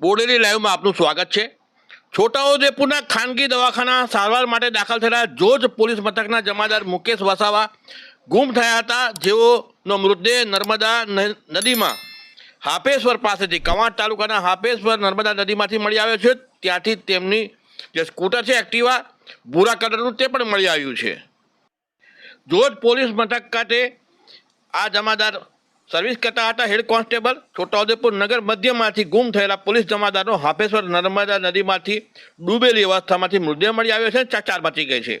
બોડેલી લાઈવમાં આપનું સ્વાગત છે. છોટાઉદેપુરના ખાનગી દવાખાના સારવાર માટે દાખલ થયેલા જોજ પોલીસ મથકના જમાદાર મુકેશ વસાવા ગુમ થયા હતા. જેઓનો મૃતદેહ નર્મદા નદીમાં હાપેશ્વર પાસેથી કવાંટ તાલુકાના હાપેશ્વર નર્મદા નદીમાંથી મળી આવ્યો છે. ત્યાંથી તેમની જે સ્કૂટર છે એક્ટિવા, ભૂરા કલરનું તે પણ મળી આવ્યું છે. જોજ પોલીસ મથક ખાતે આ જમાદાર સર્વિસ કરતા હતા હેડ કોન્સ્ટેબલ છોટાઉદેપુર નગર મધ્યમાંથી ગુમ થયેલા પોલીસ જમાદારનો હાફેશ્વર નર્મદા નદીમાંથી ડૂબેલી અવસ્થામાંથી મૃતદેહ મળી આવ્યો છે ચકચાર બચી ગઈ છે.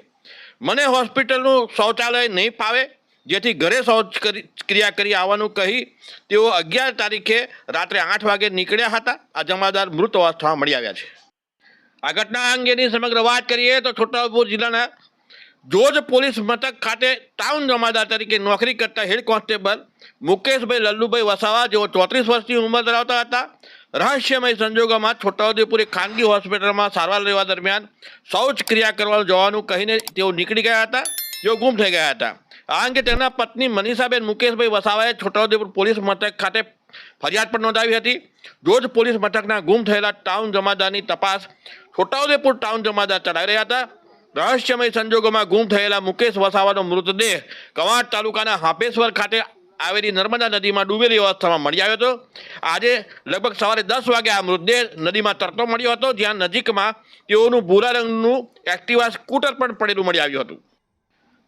મને હોસ્પિટલનું શૌચાલય નહીં ફાવે, જેથી ઘરે શૌચ કરી, ક્રિયા કરી આવવાનું કહી તેઓ અગિયાર તારીખે રાત્રે આઠ વાગે નીકળ્યા હતા. આ જમાદાર મૃત અવસ્થામાં મળી આવ્યા છે. આ ઘટના અંગેની સમગ્ર વાત કરીએ તો છોટાઉદેપુર જિલ્લાના જોજ પોલીસ મથક ખાતે ટાઉન જમાદાર તરીકે નોકરી કરતા હેડ કોન્સ્ટેબલ મુકેશભાઈ લલ્લુભાઈ વસાવા જેઓ ચોત્રીસ વર્ષની ઉંમર ધરાવતા હતા, રહસ્યમય સંજોગોમાં છોટાઉદેપુર ખાનગી હોસ્પિટલમાં સારવાર લેવા દરમિયાન શૌચ ક્રિયા કરવા જવાનું કહીને તેઓ નીકળી ગયા હતા, જેઓ ગુમ થઈ ગયા હતા. આ અંગે તેમના પત્ની મનીષાબેન મુકેશભાઈ વસાવાએ છોટાઉદેપુર પોલીસ મથક ખાતે ફરિયાદ પણ નોંધાવી હતી. જોજ પોલીસ મથકના ગુમ થયેલા ટાઉન જમાદારની તપાસ છોટાઉદેપુર ટાઉન જમાદાર ચલાવી રહ્યા હતા. રહસ્યમય સંજોગોમાં ગુમ થયેલા મુકેશ વસાવાનો મૃતદેહ કવાંટ તાલુકાના હાપેશ્વર ખાતે આવેલી નર્મદા નદીમાં ડૂબેલી અવસ્થામાં મળી આવ્યો હતો. આજે લગભગ સવારે દસ વાગે આ મૃતદેહ નદીમાં તરતો મળ્યો હતો, જ્યાં નજીકમાં તેઓનું ભૂરા રંગનું એક્ટિવા સ્કૂટર પણ પડેલું મળી આવ્યું હતું.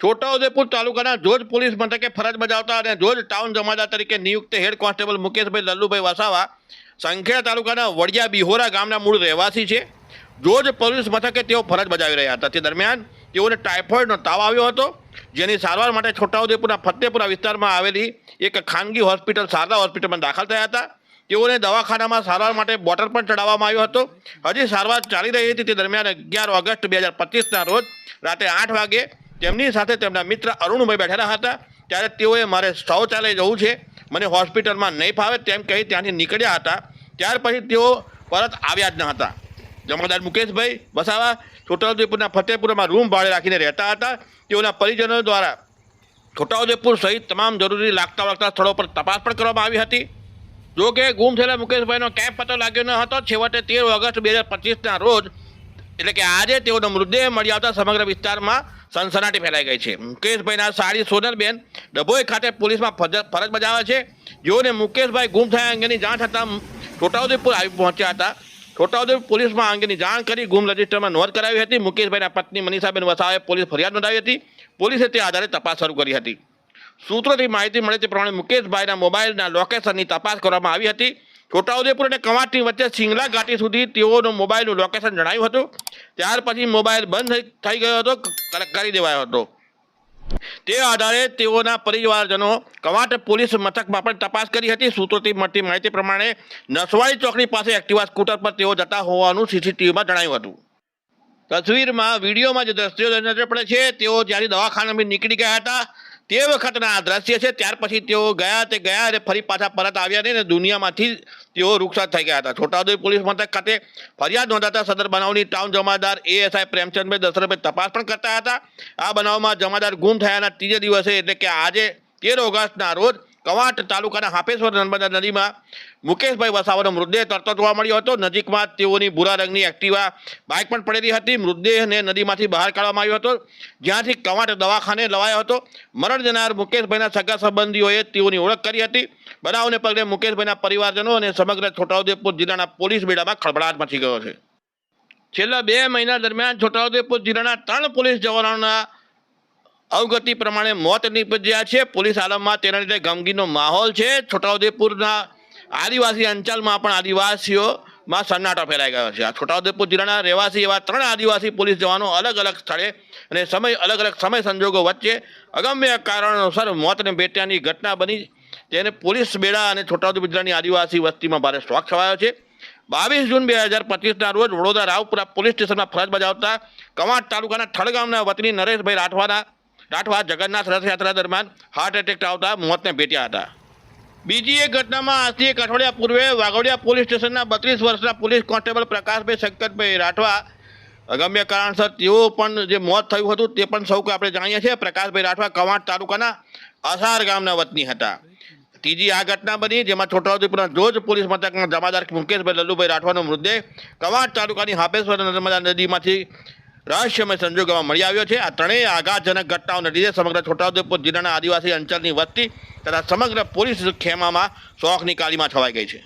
છોટાઉદેપુર તાલુકાના જોજ પોલીસ મથકે ફરજ બજાવતા અને જોજ ટાઉન જમાદાર તરીકે નિયુક્ત હેડ કોન્સ્ટેબલ મુકેશભાઈ લલ્લુભાઈ વસાવા સંખેડા તાલુકાના વડિયા બિહોરા ગામના મૂળ રહેવાસી છે. જોજ પોલીસ મથકે તેઓ ફરજ બજાવી રહ્યા હતા. તે દરમિયાન તેઓને ટાઇફોઇડનો તાવ આવ્યો હતો, જેની સારવાર માટે છોટાઉદેપુરના ફતેપુરા વિસ્તારમાં આવેલી એક ખાનગી હોસ્પિટલ, શારદા હોસ્પિટલમાં દાખલ થયા હતા. તેઓને દવાખાનામાં સારવાર માટે બોટલ પણ ચડાવવામાં આવ્યો હતો. હજી સારવાર ચાલી રહી હતી. તે દરમિયાન અગિયાર ઓગસ્ટ બે હજાર પચીસના રોજ રાતે આઠ વાગે તેમની સાથે તેમના મિત્ર અરુણભાઈ બેઠેલા હતા. ત્યારે તેઓએ મારે શૌચાલય જવું છે, મને હોસ્પિટલમાં નહીં ફાવે તેમ કહી ત્યાંથી નીકળ્યા હતા. ત્યાર પછી તેઓ પરત આવ્યા જ ન હતા. જમાદાર મુકેશભાઈ વસાવા, છોટાઉદેપુરના ફતેપુરમાં રૂમ ભાડે રાખીને રહેતા હતા. તેઓના પરિજનો દ્વારા છોટાઉદેપુર સહિત તમામ જરૂરી લાગતા વળગતા સ્થળો પર તપાસ પણ કરવામાં આવી હતી. જો કે ગુમ થયેલા મુકેશભાઈનો ક્યાંય પતો લાગ્યો ન હતો. છેવટે તેર ઓગસ્ટ બે હજાર પચીસના રોજ, એટલે કે આજે તેઓનો મૃતદેહ મળી આવતા સમગ્ર વિસ્તારમાં સનસનાટી ફેલાઈ ગઈ છે. મુકેશભાઈના સાડી સોનલબેન ડભોઈ ખાતે પોલીસમાં ફરજ બજાવે છે. જેઓને મુકેશભાઈ ગુમ થયા અંગેની જાણ થતાં છોટાઉદેપુર આવી પહોંચ્યા હતા. છોટાઉદેપુર પોલીસમાં અંગેની જાણ કરી ગુમ રજિસ્ટરમાં નોંધ કરાવી હતી. મુકેશભાઈના પત્ની મનીષાબેન વસાવાએ પોલીસ ફરિયાદ નોંધાવી હતી. પોલીસે તે આધારે તપાસ શરૂ કરી હતી. સૂત્રોથી માહિતી મળે તે પ્રમાણે મુકેશભાઈના મોબાઈલના લોકેશનની તપાસ કરવામાં આવી હતી. છોટાઉદેપુર અને કવાંટની વચ્ચે સિંગલા ઘાટી સુધી તેઓનું મોબાઈલનું લોકેશન જણાવ્યું હતું. ત્યાર પછી મોબાઈલ બંધ થઈ- ગયો હતો કરી દેવાયો હતો. તે આધારે તેઓના પરિવારજનો, કવાંટ પોલીસ મથકમાં પણ તપાસ કરી હતી. સૂત્રોથી મળતી માહિતી પ્રમાણે નસવાડી ચોકડી પાસે એક્ટિવા સ્કૂટર પર તેઓ જતા હોવાનું સીસીટીવીમાં જણાવ્યું હતું. તસવીરમાં વિડીયોમાં જે દ્રશ્યો નજર પડે છે, તેઓ જ્યારે દવાખાનામાં નીકળી ગયા હતા તે વખતના આ દ્રશ્ય છે, ત્યાર પછી તેઓ ગયા તે ગયા અને ફરી પાછા પરત આવ્યા નહીં અને દુનિયામાંથી તેઓ રૂક્ષાત થઈ ગયા હતા. છોટાઉદેપુર પોલીસ મથક ખાતે ફરિયાદ નોંધાતા સદર બનાવની ટાઉન જમાદાર એએસઆઈ પ્રેમચંદભાઈ દશરથભાઈ તપાસ પણ કરતા હતા. આ બનાવમાં જમાદાર ગુમ થયાના ત્રીજે દિવસે એટલે કે આજે તેર ઓગસ્ટના રોજ કવાંટ તાલુકાના હાપેશ્વર નર્મદા નદીમાં મુકેશભાઈ વસાવાનો મૃતદેહ તરતો જોવા મળ્યો હતો. નજીકમાં તેઓની ભૂરા રંગની એક્ટિવા બાઇક પણ પડેલી હતી. મૃતદેહને નદીમાંથી બહાર કાઢવામાં આવ્યો હતો. જ્યાંથી કવાંટ દવાખાને લવાયો હતો. મરણ જનાર મુકેશભાઈના સગા સંબંધીઓએ તેઓની ઓળખ કરી હતી. બનાવને પગલે મુકેશભાઈના પરિવારજનો અને સમગ્ર છોટાઉદેપુર જિલ્લાના પોલીસ બેડામાં ખળભળાટ મચી ગયો છે. છેલ્લા બે મહિના દરમિયાન છોટાઉદેપુર જિલ્લાના ત્રણ પોલીસ જવાનોના અવગતિ પ્રમાણે મોત નીપજ્યા છે. પોલીસ આલમમાં તેના લીધે ગમગીનો માહોલ છે. છોટાઉદેપુરના આદિવાસી અંચલમાં પણ આદિવાસીઓમાં સન્નાટો ફેલાઈ ગયો છે. છોટાઉદેપુર જિલ્લાના રહેવાસી એવા ત્રણ આદિવાસી પોલીસ જવાનો અલગ અલગ સ્થળે અને સમય અલગ અલગ સમય સંજોગો વચ્ચે અગમ્ય કારણોસર મોતને ભેટ્યાની ઘટના બની. તેને પોલીસ બેડા અને છોટાઉદેપુર જિલ્લાની આદિવાસી વસ્તીમાં ભારે સ્ટોક છવાયો છે. બાવીસ જૂન બે હજાર પચીસના રોજ વડોદરા રાવપુરા પોલીસ સ્ટેશનમાં ફરજ બજાવતા કવાંટ તાલુકાના થડ ગામના વતની નરેશભાઈ રાઠવાના રાઠવા જગન્નાથ રથયાત્રા દરમિયાન હાર્ટ એટેક આવતા મોતને ભેટ્યા હતા. બીજી એક ઘટનામાં આજથી એક અઠવાડિયા પૂર્વે વાઘોડિયા પોલીસ સ્ટેશનના બત્રીસ વર્ષના પોલીસ કોન્સ્ટેબલ પ્રકાશભાઈ શંકરભાઈ રાઠવા અગમ્ય કારણસર તેઓ પણ જે મોત થયું હતું તે પણ સૌ આપણે જાણીએ છીએ. પ્રકાશભાઈ રાઠવા કવાંટ તાલુકાના અસાર ગામના વતની હતા. ત્રીજી આ ઘટના બની જેમાં છોટાઉદેપુરના જોજ પોલીસ મથકના જમાદાર મુકેશભાઈ લલ્લુભાઈ રાઠવાનો મૃતદેહ કવાંટ તાલુકાની હાપેશ્વર નર્મદા નદીમાંથી રહસ્યમય સંજોગોમાં મળી આવ્યો છે. આ ત્રણેય આઘાતજનક ઘટનાઓને લીધે સમગ્ર છોટાઉદેપુર જિલ્લાના આદિવાસી અંચલની વસ્તી તથા સમગ્ર પોલીસ ખેમામાં શોખની કાળીમાં છવાઈ ગઈ છે.